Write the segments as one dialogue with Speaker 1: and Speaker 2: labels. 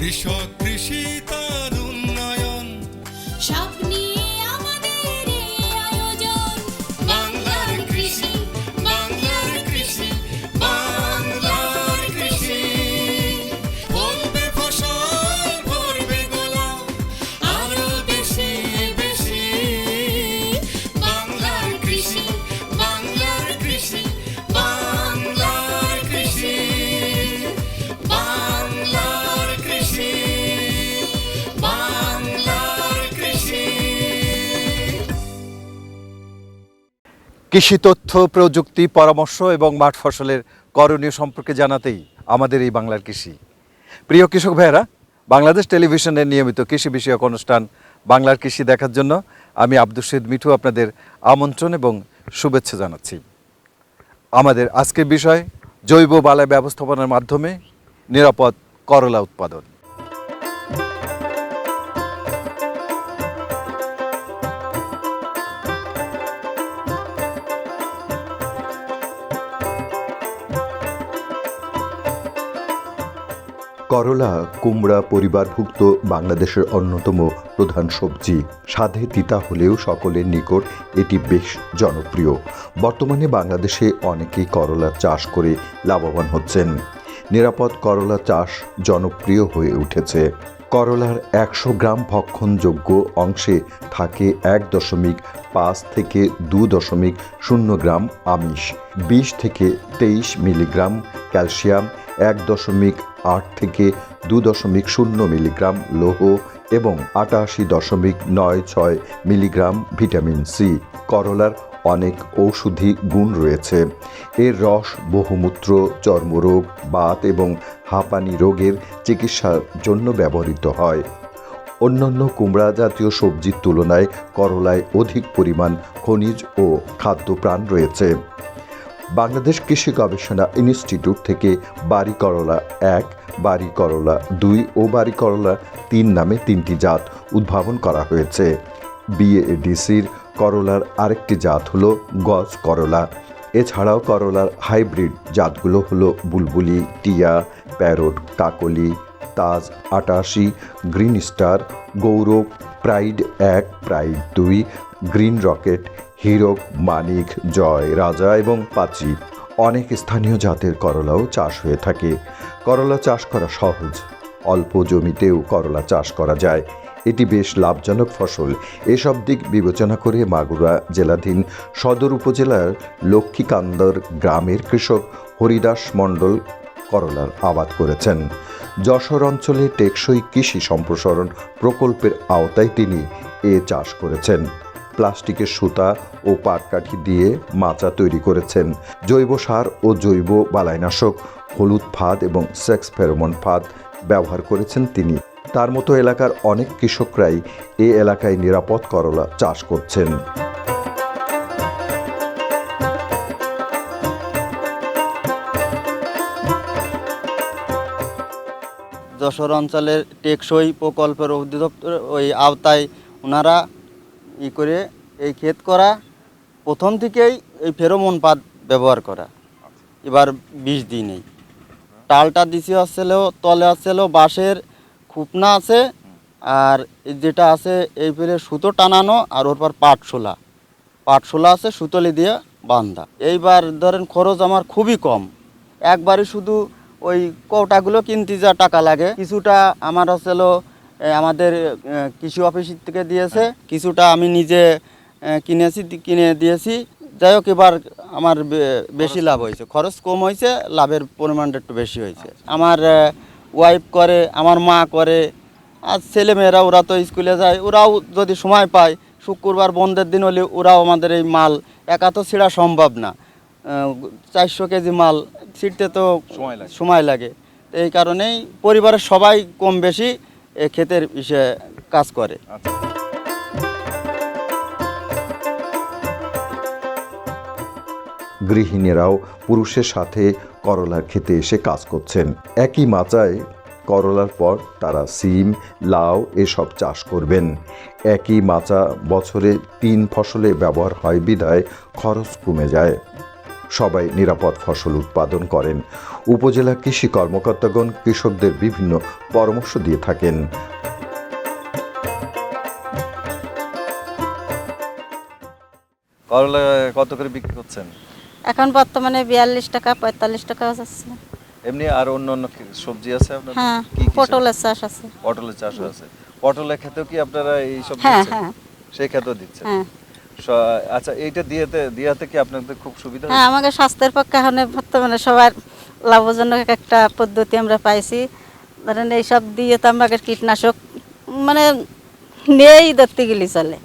Speaker 1: কৃষক কৃষি তার কৃষি
Speaker 2: তথ্য, প্রযুক্তি, পরামর্শ এবং মাঠ ফসলের করণীয় সম্পর্কে জানাতেই আমাদের এই বাংলার কৃষি। প্রিয় কৃষক ভাইয়েরা, বাংলাদেশ টেলিভিশনের নিয়মিত কৃষি বিষয়ক অনুষ্ঠান বাংলার কৃষি দেখার জন্য আমি আব্দুল শহীদ মিঠু আপনাদের আমন্ত্রণ এবং শুভেচ্ছা জানাচ্ছি। আমাদের আজকের বিষয় জৈব বালাই ব্যবস্থাপনার মাধ্যমে নিরাপদ করলা উৎপাদন।
Speaker 3: করলা, কুমড়া পরিবারভুক্ত বাংলাদেশের অন্যতম প্রধান সবজি। স্বাদে তিতা হলেও সকলের নিকট এটি বেশ জনপ্রিয়। বর্তমানে বাংলাদেশে অনেকেই করলা চাষ করে লাভবান হচ্ছেন। নিরাপদ করলা চাষ জনপ্রিয় হয়ে উঠেছে। করলার একশো গ্রাম ভক্ষণযোগ্য অংশে থাকে এক দশমিক পাঁচ থেকে দু দশমিক শূন্য গ্রাম আমিষ, বিশ থেকে তেইশ মিলিগ্রাম ক্যালসিয়াম এক দশমিক আট থেকে দু দশমিক শূন্য মিলিগ্রাম লৌহ এবং আটাশি দশমিক নয় ছয় মিলিগ্রাম ভিটামিন সি। করলার অনেক ঔষধি গুণ রয়েছে। এর রস, বহুমূত্র, চর্মরোগ, বাত এবং হাঁপানি রোগের চিকিৎসার জন্য ব্যবহৃত হয়। অন্যান্য কুমড়া জাতীয় সবজির তুলনায় করলায় অধিক পরিমাণ খনিজ ও খাদ্যপ্রাণ রয়েছে। বাংলাদেশ কৃষি গবেষণা ইনস্টিটিউট থেকে বাড়ি করলা এক, বাড়ি করলা দুই ও বাড়ি করলা তিন নামে তিনটি জাত উদ্ভাবন করা হয়েছে। বিএডিসির করলার আরেকটি জাত হল গজ করলা। এছাড়াও করলার হাইব্রিড জাতগুলো হলো বুলবুলি, টিয়া, প্যারোট, কাকলি, তাজ, আটাশি, গ্রিন স্টার, গৌরব, প্রাইড এক, প্রাইড দুই, গ্রিন রকেট হিরক, মানিক, জয়, রাজা এবং পাচি অনেক স্থানীয় জাতের করলাও চাষ হয়ে থাকে। করলা চাষ করা সহজ। অল্প জমিতেও করলা চাষ করা যায়। এটি বেশ লাভজনক ফসল। এসব দিক বিবেচনা করে মাগুরা জেলাধীন সদর উপজেলার লক্ষ্মীকান্দর গ্রামের কৃষক হরিদাস মণ্ডল করলার আবাদ করেছেন। যশোর অঞ্চলে টেকসই কৃষি সম্প্রসারণ প্রকল্পের আওতায় তিনি এ চাষ করেছেন। প্লাস্টিকের সুতা ও পাটকাঠি দিয়ে মাচা তৈরি করেছেন। জৈব সার ও জৈব বালাইনাশক, হলুদ ফাঁদ এবং সেক্স ফেরোমন ফাঁদ ব্যবহার করেছেন তিনি। তার মতো এলাকার অনেক কৃষকরাই এ এলাকায় নিরাপদ করলা চাষ করছেন।
Speaker 4: যশোর অঞ্চলের টেকসই প্রকল্পের অধিদপ্তর ওই আওতায় ওনারা ই করে এই ক্ষেত করা, প্রথম থেকেই এই ফেরোমন পাত ব্যবহার করা। এবার বিষ দিই নেই। টালটা দিছি আসছিল, তলে আসছিল, বাঁশের খুপনা আছে, আর যেটা আছে, এই ফেরে সুতো টানানো, আর ওর পর পাটশোলা পাটশোলা আছে, সুতলি দিয়ে বান্ধা। এইবার ধরেন খরচ আমার খুবই কম। একবারে শুধু ওই কৌটাগুলো কিনতে যা টাকা লাগে। কিছুটা আমার হচ্ছিল আমাদের কৃষি অফিস থেকে দিয়েছে। কিছুটা আমি নিজে কিনেছি কিনে দিয়েছি। যাই হোক এবার আমার বেশি লাভ হয়েছে। খরচ কম হয়েছে লাভের পরিমাণটা একটু বেশি হয়েছে। আমার ওয়াইফ করে আমার মা করে আর ছেলেমেয়েরা ওরা তো স্কুলে যায় ওরাও যদি সময় পায় শুক্রবার বন্ধের দিন হলে ওরাও আমাদের এই মাল একা তো ছেঁড়া সম্ভব না। চারশো কেজি মাল ছিঁড়তে তো
Speaker 2: সময় লাগে।
Speaker 4: সময় লাগে। এই কারণেই পরিবারের সবাই কম বেশি ক্ষেতের ইসে কাজ করে।
Speaker 3: গৃহিণীরাও পুরুষের সাথে করলার খেতে এসে কাজ করছেন। একই মাচায় করলার পর তারা সিম লাউ এসব চাষ করবেন। একই মাচা বছরে তিন ফসলে ব্যবহার হয় বিধায় খরচ কমে যায়। সবাই নিরাপদ ফসল উৎপাদন করেন। উপজেলা কৃষি কর্মকর্তাগণ কৃষকদের বিভিন্ন পরামর্শ দিয়ে থাকেন।
Speaker 2: করলা কত করে বিক্রি করছেন?
Speaker 5: এখন বর্তমানে বিয়াল্লিশ টাকা পঁয়তাল্লিশ টাকা যাচ্ছে।
Speaker 2: এমনি আর অন্য অন্য সবজি আছে আপনার
Speaker 5: হ্যাঁ পটলের চাষ আছে।
Speaker 2: পটলের চাষও আছে। পটলের ক্ষেতেও কি আপনারা এই সব
Speaker 5: হ্যাঁ হ্যাঁ।
Speaker 2: সেই ক্ষেতেও দিচ্ছেন?
Speaker 5: হ্যাঁ।
Speaker 2: আচ্ছা এইটা দিয়েতে দিয়াতে কি আপনাদের খুব সুবিধা
Speaker 5: হ্যাঁ? আমাকে স্বাস্থ্যের পক্ষে এখন বর্তমানে সবার লাভজনক একটা পদ্ধতি আমরা পাইছি। ধরেন এইসব দিয়ে তো আমাকে কীটনাশক মানে নেই ধরতে গেলে চলে।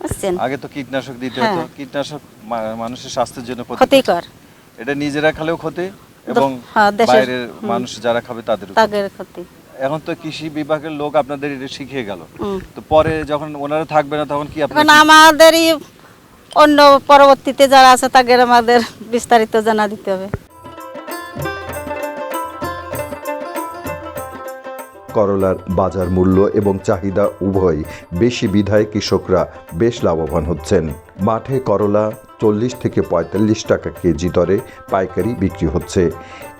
Speaker 5: বুঝছেন?
Speaker 2: আগে তো কীটনাশক দিতে
Speaker 5: হ্যাঁ।
Speaker 2: হতো কীটনাশক মানুষের স্বাস্থ্যের জন্য ক্ষতিকর।
Speaker 5: ক্ষতিকর।
Speaker 2: এটা নিজেরা খালেও ক্ষতি এবং
Speaker 5: হ্যাঁ,
Speaker 2: বাইরের মানুষ যারা খাবে তাদের
Speaker 5: তাদের ক্ষতি।
Speaker 2: এখন তো কৃষি বিভাগের লোক আপনাদের এটা শিখিয়ে গেল। তো পরে যখন ওনারা থাকবে না তখন কি আপনারা
Speaker 5: আমাদেরই অন্য পরবর্তীতে যারা আছে তাদের আমাদের বিস্তারিত জানা দিতে হবে।
Speaker 3: করলার বাজার মূল্য এবং চাহিদা উভয় বেশি বিধায় কৃষকরা বেশ লাভবান হচ্ছেন। মাঠে করলা চল্লিশ থেকে পঁয়তাল্লিশ টাকা কেজি দরে পাইকারি বিক্রি হচ্ছে।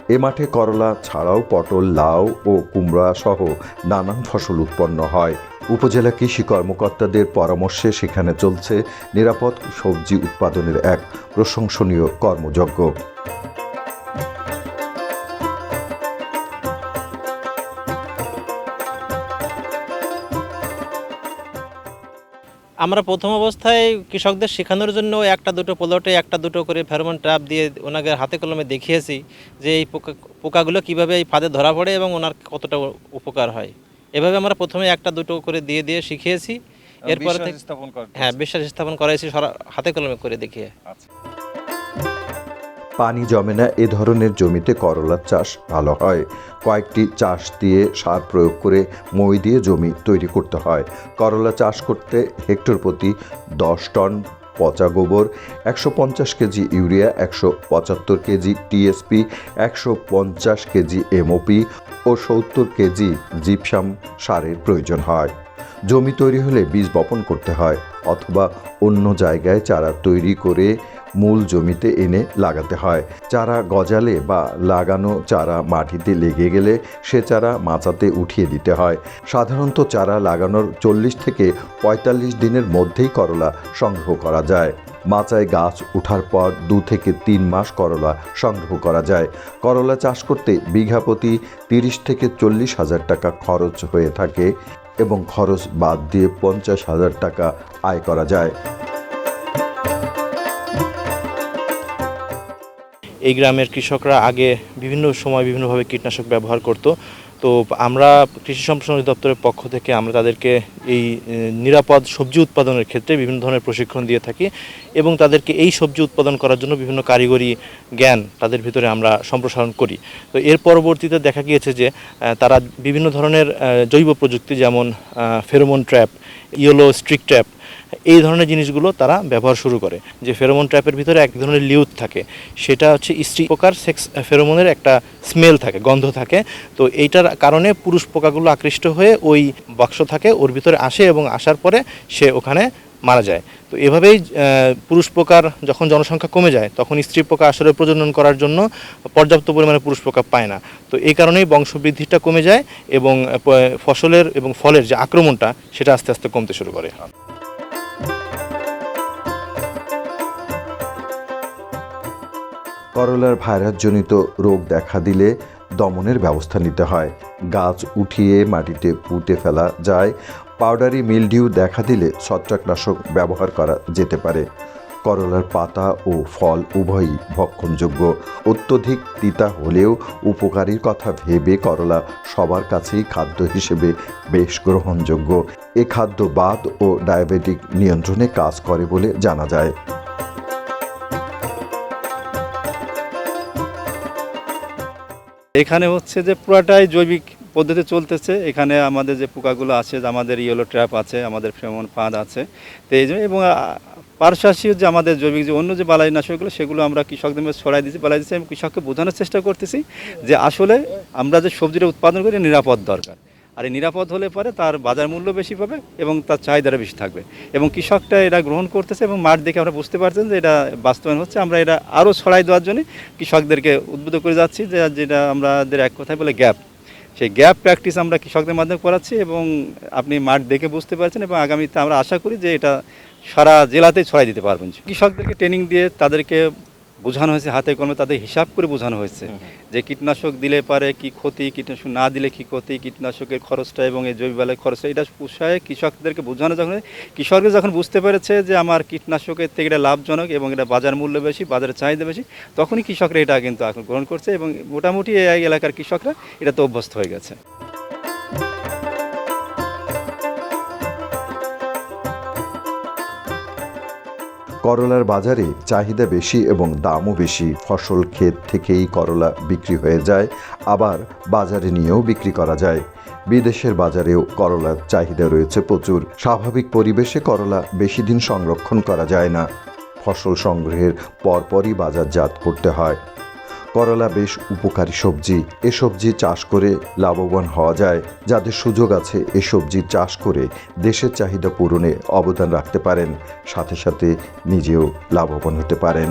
Speaker 3: এ মাঠে করলা ছাড়াও পটল, লাউ ও কুমড়া সহ নানান ফসল উৎপন্ন হয়। উপজেলা কৃষি কর্মকর্তাদের পরামর্শে সেখানে চলছে নিরাপদ সবজি উৎপাদনের এক প্রশংসনীয় কর্মযজ্ঞ।
Speaker 6: আমরা প্রথম অবস্থায় কৃষকদের শেখানোর জন্য একটা দুটো প্লটে একটা দুটো করে ফেরোমন ট্র্যাপ দিয়ে ওনাকে হাতে কলমে দেখিয়েছি যে এই পোকা পোকাগুলো কীভাবে এই ফাঁদে ধরা পড়ে এবং ওনার কতটা উপকার হয়। এভাবে আমরা প্রথমে একটা দুটো করে দিয়ে দিয়ে শিখিয়েছি। এরপর হ্যাঁ বিশ্বাস স্থাপন করাইছি সরা- হাতে কলমে করে দেখিয়ে।
Speaker 2: আচ্ছা।
Speaker 3: পানি জমে না, এ ধরনের জমিতে করলার চাষ ভালো হয়। কয়েকটি চাষ দিয়ে সার প্রয়োগ করে মই দিয়ে জমি তৈরি করতে হয়। করলা চাষ করতে হেক্টর প্রতি দশ টন পচা গোবর, একশো পঞ্চাশ কেজি ইউরিয়া, একশো পঁচাত্তর কেজি টিএসপি একশো পঞ্চাশ কেজি এমওপি ও সত্তর কেজি জিপসাম সারের প্রয়োজন হয়। জমি তৈরি হলে বীজ বপন করতে হয় অথবা অন্য জায়গায় চারা তৈরি করে মূল জমিতে এনে লাগাতে হয়। চারা গজালে বা লাগানো চারা মাটিতে লেগে গেলে সে চারা মাচাতে উঠিয়ে দিতে হয়। সাধারণত চারা লাগানোর চল্লিশ থেকে পঁয়তাল্লিশ দিনের মধ্যেই করলা সংগ্রহ করা যায়। মাচায় গাছ ওঠার পর দু থেকে তিন মাস করলা সংগ্রহ করা যায়। করলা চাষ করতে বিঘা প্রতি তিরিশ থেকে চল্লিশ হাজার টাকা খরচ হয়ে থাকে এবং খরচ বাদ দিয়ে পঞ্চাশ হাজার টাকা আয় করা যায়।
Speaker 6: এই গ্রামের কৃষকরা আগে বিভিন্ন সময় বিভিন্নভাবে কীটনাশক ব্যবহার করত। তো আমরা কৃষি সম্প্রসারণ দপ্তরের পক্ষ থেকে আমরা তাদেরকে এই নিরাপদ সবজি উৎপাদনের ক্ষেত্রে বিভিন্ন ধরনের প্রশিক্ষণ দিয়ে থাকি এবং তাদেরকে এই সবজি উৎপাদন করার জন্য বিভিন্ন কারিগরি জ্ঞান তাদের ভিতরে আমরা সম্প্রসারণ করি। তো এর পরবর্তীতে দেখা গিয়েছে যে তারা বিভিন্ন ধরনের জৈব প্রযুক্তি যেমন pheromone trap, yellow sticky trap এই ধরনের জিনিসগুলো তারা ব্যবহার শুরু করে। যে ফেরোমন ট্র্যাপের ভিতরে এক ধরনের লিউথ থাকে, সেটা হচ্ছে স্ত্রী পোকার সেক্স, ফেরোমনের একটা স্মেল থাকে, গন্ধ থাকে। তো এইটার কারণে পুরুষ পোকাগুলো আকৃষ্ট হয়ে ওই বাক্স থাকে, ওর ভিতরে আসে এবং আসার পরে সে ওখানে মারা যায়। তো এভাবেই পুরুষ পোকার যখন জনসংখ্যা কমে যায়, তখন স্ত্রী পোকা আসলে প্রজনন করার জন্য পর্যাপ্ত পরিমাণে পুরুষ পোকা পায় না। তো এই কারণেই বংশবৃদ্ধিটা কমে যায় এবং ফসলের এবং ফলের যে আক্রমণটা, সেটা আস্তে আস্তে কমতে শুরু করে।
Speaker 3: করলার ভাইরাসজনিত রোগ দেখা দিলে দমনের ব্যবস্থা নিতে হয়। গাছ উঠিয়ে মাটিতে পুঁতে ফেলা যায়। পাউডারি মিলডিউ দেখা দিলে ছত্রাকনাশক ব্যবহার করা যেতে পারে। করলার পাতা ও ফল উভয়ই ভক্ষণযোগ্য। অত্যধিক তিতা হলেও উপকারীর কথা ভেবে করলা সবার কাছেই খাদ্য হিসেবে বেশ গ্রহণযোগ্য। এ খাদ্য বাত ও ডায়াবেটিক নিয়ন্ত্রণে কাজ করে বলে জানা যায়।
Speaker 7: এখানে হচ্ছে যে পুরাটাই জৈবিক পদ্ধতি চলতেছে। এখানে আমাদের যে পোকাগুলো আছে যে আমাদের ইয়েলো ট্র্যাপ আছে, আমাদের ফ্রেমন ফাঁদ আছে। তো এই জন্য এবং পারশাসী যে আমাদের জৈবিক যে অন্য যে বালাই বালাইনাশকগুলো, সেগুলো আমরা কৃষকদের মধ্যে ছড়াই দিচ্ছি বালাই দিচ্ছি আমি কৃষককে বোঝানোর চেষ্টা করতেছি যে আসলে আমরা যে সবজিটা উৎপাদন করি নিরাপদ দরকার। আর এই নিরাপদ হলে পরে তার বাজার মূল্য বেশি পাবে এবং তার চাহিদাটা বেশি থাকবে। এবং কৃষকটা এটা গ্রহণ করতেছে এবং মাঠ দেখে আমরা বুঝতে পারছেন যে এটা বাস্তবায়ন হচ্ছে। আমরা এটা আরও ছড়াই দেওয়ার জন্য কৃষকদেরকে উদ্বুদ্ধ করে যাচ্ছি যে যেটা আমাদের এক কথায় বলে গ্যাপ। সেই গ্যাপ প্র্যাকটিস আমরা কৃষকদের মাধ্যমে করাচ্ছি এবং আপনি মাঠ দেখে বুঝতে পারছেন এবং আগামীতে আমরা আশা করি যে এটা সারা জেলাতেই ছড়াই দিতে পারবেন। কৃষকদেরকে ট্রেনিং দিয়ে তাদেরকে বোঝানো হয়েছে হাতে কলমে তাদের হিসাব করে বোঝানো হয়েছে যে কীটনাশক দিলে পারে কি ক্ষতি কীটনাশক না দিলে কি ক্ষতি কীটনাশকের খরচটা এবং এই জৈব বেলায় খরচটা এটা উৎসাহে কৃষকদেরকে বোঝানো যখন কৃষকরা যখন বুঝতে পেরেছে যে আমার কীটনাশকের থেকে এটা লাভজনক এবং এটা বাজার মূল্য বেশি বাজারের চাহিদা বেশি তখনই কৃষকরা এটা কিন্তু এখন গ্রহণ করছে এবং মোটামুটি এই এলাকার কৃষকরা এটাতে অভ্যস্ত হয়ে গেছে।
Speaker 3: করলার বাজারে চাহিদা বেশি এবং দামও বেশি। ফসল ক্ষেত থেকেই করলা বিক্রি হয়ে যায়, আবার বাজারে নিয়েও বিক্রি করা যায়। বিদেশের বাজারেও করলার চাহিদা রয়েছে প্রচুর। স্বাভাবিক পরিবেশে করলা বেশি দিন সংরক্ষণ করা যায় না। ফসল সংগ্রহের পরপরই বাজারজাত করতে হয়। করলা বেশ উপকারী সবজি। এ সবজি চাষ করে লাভবান হওয়া যায়। যাদের সুযোগ আছে, এ সবজি চাষ করে দেশের চাহিদা পূরণে অবদান রাখতে পারেন। সাথে সাথে নিজেও লাভবান হতে পারেন।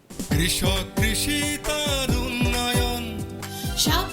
Speaker 1: কৃষক কৃষি তার উন্নয়ন।
Speaker 8: সব